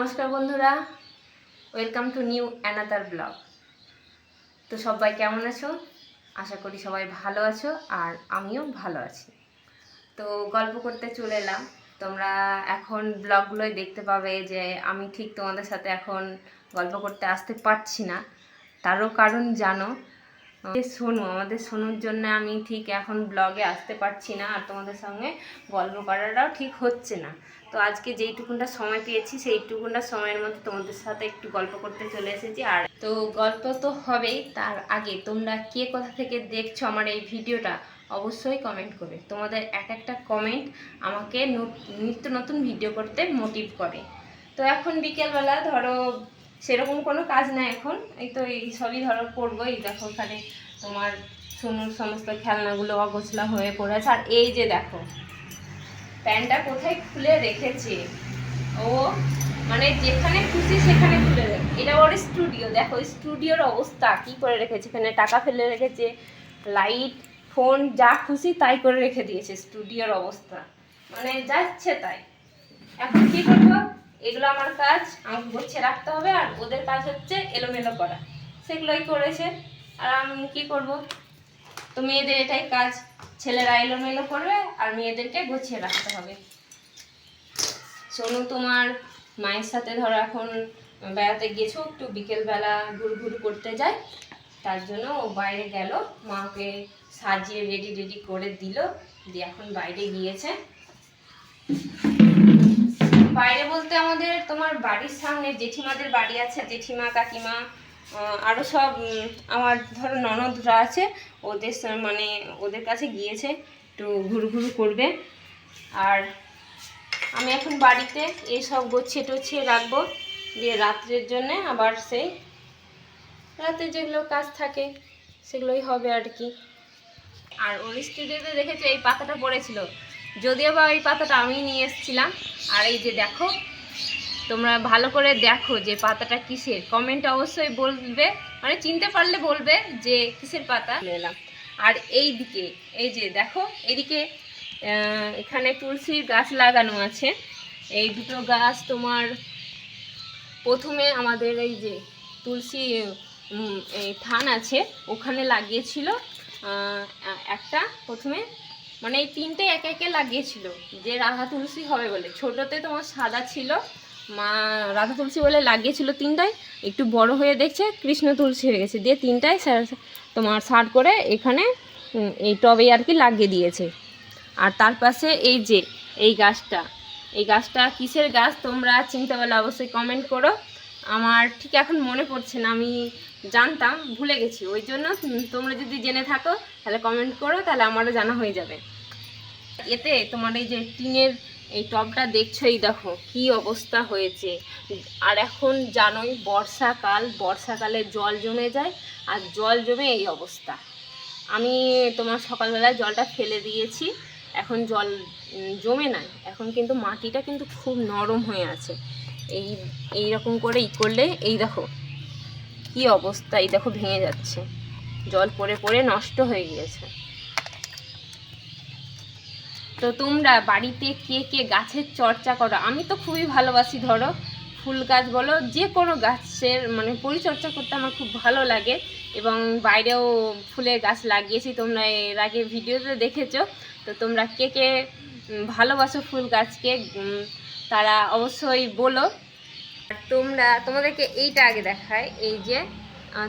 নমস্কার বন্ধুরা। Welcome to new another blog তো সবাই কেমন আছো? আশা করি সবাই ভালো আছো আর আমিও ভালো আছি। তো গল্প করতে চলে এলাম। তোমরা এখন ব্লগগুলোই দেখতে পাবে যে আমি ঠিক তোমাদের সাথে এখন গল্প করতে আসতে পারছি না। তারও কারণ জানো যে সোনু, আমাদের সোনুর জন্য আমি ঠিক এখন ব্লগে আসতে পারছি না আর তোমাদের সঙ্গে গল্প করাটাও ঠিক হচ্ছে না। তো আজকে যেইটুকুনটা সময় পেয়েছি, সেইটুকুনটা সময়ের মধ্যে তোমাদের সাথে একটু গল্প করতে চলে এসেছি। আর তো গল্প তো হবেই, তার আগে তোমরা কে কোথা থেকে দেখছ আমার এই ভিডিওটা অবশ্যই কমেন্ট করবে। তোমাদের এক একটা কমেন্ট আমাকে নত- নিত্য নতুন ভিডিও করতে মোটিভ করে। তো এখন বিকেলবেলা ধরো সেরকম কোনো কাজ না এখন। এই তো এই সবই ধরো করব এই দেখো ওখানে তোমার সোনুর সমস্ত খেলনাগুলো অগোছলা হয়ে পড়ে আছে আর এই যে দেখো, প্যান্টটা কোথায় খুলে রেখেছে? ও মানে যেখানে খুশি সেখানে খুলে রেখে, এটা ওর স্টুডিও দেখো স্টুডিওর অবস্থা, কি করে রেখেছে? এখানে টাকা ফেলে রেখেছে লাইট ফোন যা খুশি তাই করে রেখে দিয়েছে। স্টুডিওর অবস্থা মানে যাচ্ছে তাই। এখন কি করব? এগুলো আমার কাজ, আমাকে গুছিয়ে রাখতে হবে আর ওদের কাজ হচ্ছে এলোমেলো করা। সেগুলোই করেছে। আর আমি কি করব? তো মেয়েদের এটাই কাজ। ছেলেরা এলোমেলো করবে আর মেয়েদেরকে গুছিয়ে রাখতে হবে। সোনু তোমার মায়ের সাথে ধরো এখন বেড়াতে গেছো, একটু বিকেলবেলা ঘুর ঘুর করতে যায় তার জন্য ও বাইরে গেল, মাকে সাজিয়ে রেডি রেডি করে দিল, দিয়ে এখন বাইরে গিয়েছে। বাইরে বলতে আমাদের তোমার বাড়ির সামনে জেঠিমাদের বাড়ি আছে, জেঠিমা, কাকিমা আরও সব আমার ধরো ননদরা আছে, ওদের মানে ওদের কাছে গিয়েছে, একটু ঘুরু ঘুরু করবে। আর আমি এখন বাড়িতে এইসব গোছিয়ে টোছিয়ে রাখব, দিয়ে রাত্রের জন্যে আবার সেই, রাতে যেগুলো কাজ থাকে, সেগুলোই হবে আর কি। আর ওর স্টুডিওতে দেখেছ এই পাতাটা পড়েছিল? যদিও বা ওই পাতাটা আমি নিয়ে এসেছিলাম। আর এই যে দেখো তোমরা ভালো করে দেখো যে পাতাটা কিসের। কমেন্ট অবশ্যই বলবে মানে চিনতে পারলে বলবে যে কিসের পাতা। নিলাম আর এই দিকে এই যে দেখো এদিকে এখানে তুলসীর গাছ লাগানো আছে। এই দুটো গাছ তোমার প্রথমে আমাদের এই যে তুলসী এই থান আছে ওখানে লাগিয়েছিল। একটা প্রথমে মানে এই তিনটে একে একে লাগিয়েছিল যে রাধা তুলসী হবে বলে। ছোটোতে তোমার সাদা ছিল, মা রাধা তুলসী বলে লাগিয়েছিল তিনটায় একটু বড় হয়ে দেখছে কৃষ্ণ তুলসী হয়ে গেছে। দিয়ে তিনটায় স্যার- তোমার সার করে এখানে এই টবে আর কি লাগিয়ে দিয়েছে। আর তার পাশে এই যে, এই গাছটা এই গাছটা কিসের গাছ তোমরা চিনতে পারলে অবশ্যই কমেন্ট করো। আমার ঠিক এখন মনে পড়ছে না, আমি জানতাম, ভুলে গেছি। ওই জন্য তোমরা যদি জেনে থাকো, তাহলে কমেন্ট করো, তাহলে আমারও জানা হয়ে যাবে। এতে তোমার এই যে টিনের এই টবটা দেখছ এই দেখো কি অবস্থা হয়েছে। আর এখন জানোই, বর্ষাকাল, বর্ষাকালে জল জমে যায়, আর জল জমে এই অবস্থা। আমি তোমার সকালবেলায় জলটা ফেলে দিয়েছি, এখন জল জমে নাই। এখন কিন্তু মাটিটা কিন্তু খুব নরম হয়ে আছে। এই এই রকম করে ই করলে, এই দেখো, কি অবস্থা, এই দেখো ভেঙে যাচ্ছে। জল পড়ে পড়ে নষ্ট হয়ে গিয়েছে। তো তোমরা বাড়িতে কে কে গাছের চর্চা করো? আমি তো খুবই ভালোবাসি, ধরো, ফুল গাছ বলো, যে কোনো গাছের মানে পরিচর্যা করতে আমার খুব ভালো লাগে। এবং বাইরেও ফুলের গাছ লাগিয়েছি, তোমরা এর আগে ভিডিওতে দেখেছ। তো তোমরা কে কে ভালোবাসো ফুল গাছকে তারা অবশ্যই বলো। তোমরা, তোমাদেরকে এইটা আগে দেখায়, এই যে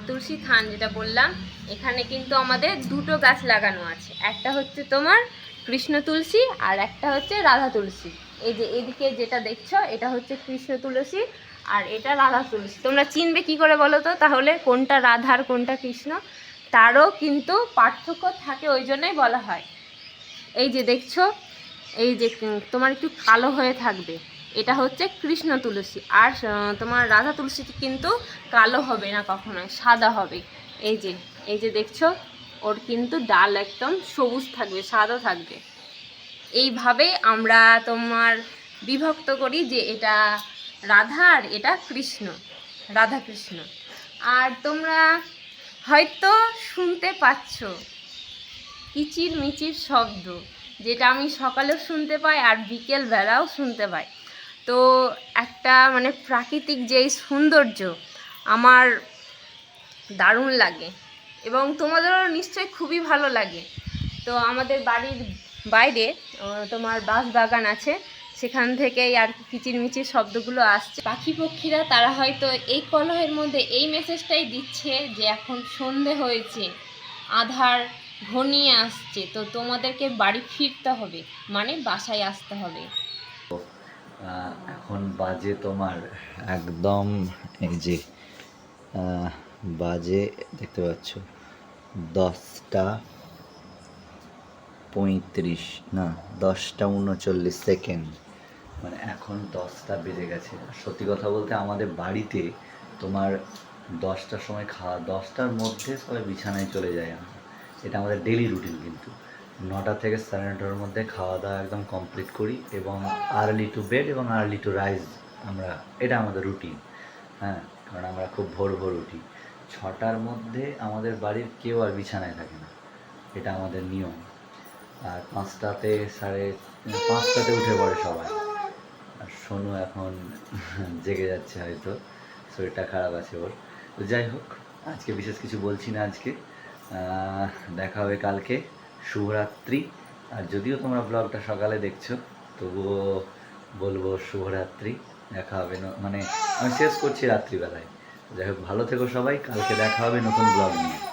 তুলসী থান যেটা বললাম, এখানে কিন্তু আমাদের দুটো গাছ লাগানো আছে। একটা হচ্ছে তোমার কৃষ্ণ তুলসী আর একটা হচ্ছে রাধা তুলসী। এই যে, এদিকে যেটা দেখছ, এটা হচ্ছে কৃষ্ণ তুলসী আর এটা রাধা তুলসী। তোমরা চিনবে কি করে বলো তো? তাহলে কোনটা রাধা আর কোনটা কৃষ্ণ, তারও কিন্তু পার্থক্য থাকে ওই জন্যই বলা হয়। এই যে দেখছ এই যে তোমার একটু কালো হয়ে থাকবে। এটা হচ্ছে কৃষ্ণ তুলসী। আর তোমার রাধা তুলসীটি কিন্তু কালো হবে না কখনোই, সাদা হবে। এই যে এই যে দেখছ, ওর কিন্তু ডাল একদম সবুজ থাকবে, সাদা থাকবে। এইভাবে আমরা তোমার বিভক্ত করি যে এটা রাধা আর এটা কৃষ্ণ, রাধা কৃষ্ণ। আর তোমরা হয়তো শুনতে পাচ্ছ কিচির মিচির শব্দ। যেটা আমি সকালেও শুনতে পাই আর বিকেল বেলাও শুনতে পাই। তো একটা মানে প্রাকৃতিক যেই সৌন্দর্য আমার দারুণ লাগে এবং তোমাদেরও নিশ্চয়ই খুবই ভালো লাগে। তো আমাদের বাড়ির বাইরে তোমার বাঁশ বাগান আছে, সেখান থেকেই আর কি কিচিরমিচির শব্দগুলো আসছে। পাখি পক্ষীরা, তারা হয়তো এই কলহের মধ্যে এই মেসেজটাই দিচ্ছে যে এখন সন্ধে হয়েছে, আধার ঘনিয়ে আসছে, তো তোমাদেরকে বাড়ি ফিরতে হবে মানে বাসায় আসতে হবে। এখন বাজে তোমার একদম এই যে বাজে দেখতে পাচ্ছ, দশটা পঁয়ত্রিশ, না, দশটা উনচল্লিশ সেকেন্ড। মানে এখন দশটা বেজে গেছে। সত্যি কথা বলতে আমাদের বাড়িতে তোমার দশটার সময় খাওয়া, দশটার মধ্যে সবাই বিছানায় চলে যায় আমরা। এটা আমাদের ডেলি রুটিন কিন্তু। নটা থেকে সাড়ে নটার মধ্যে খাওয়া দাওয়া একদম কমপ্লিট করি এবং আর্লি টু বেড এবং আর্লি টু রাইজ আমরা, এটা আমাদের রুটিন হ্যাঁ কারণ আমরা খুব ভোর ভোর উঠি। ছটার মধ্যে আমাদের বাড়ির কেউ আর বিছানায় থাকে না। এটা আমাদের নিয়ম। আর পাঁচটাতে সাড়ে, পাঁচটাতে উঠে পড়ে সবাই। আর সোনু এখন জেগে যাচ্ছে হয়তো। শরীরটা খারাপ আছে ওর। তো যাই হোক, আজকে বিশেষ কিছু বলছি না আজকে। দেখা হবে কালকে, শুভরাত্রি। আর যদিও তোমরা ব্লগটা সকালে দেখছ, তবুও বলব শুভরাত্রি, দেখা হবে মানে আমি শেষ করছি রাত্রিবেলায়। যাই হোক, ভালো থেকো সবাই, কালকে দেখা হবে নতুন ব্লগ নিয়ে।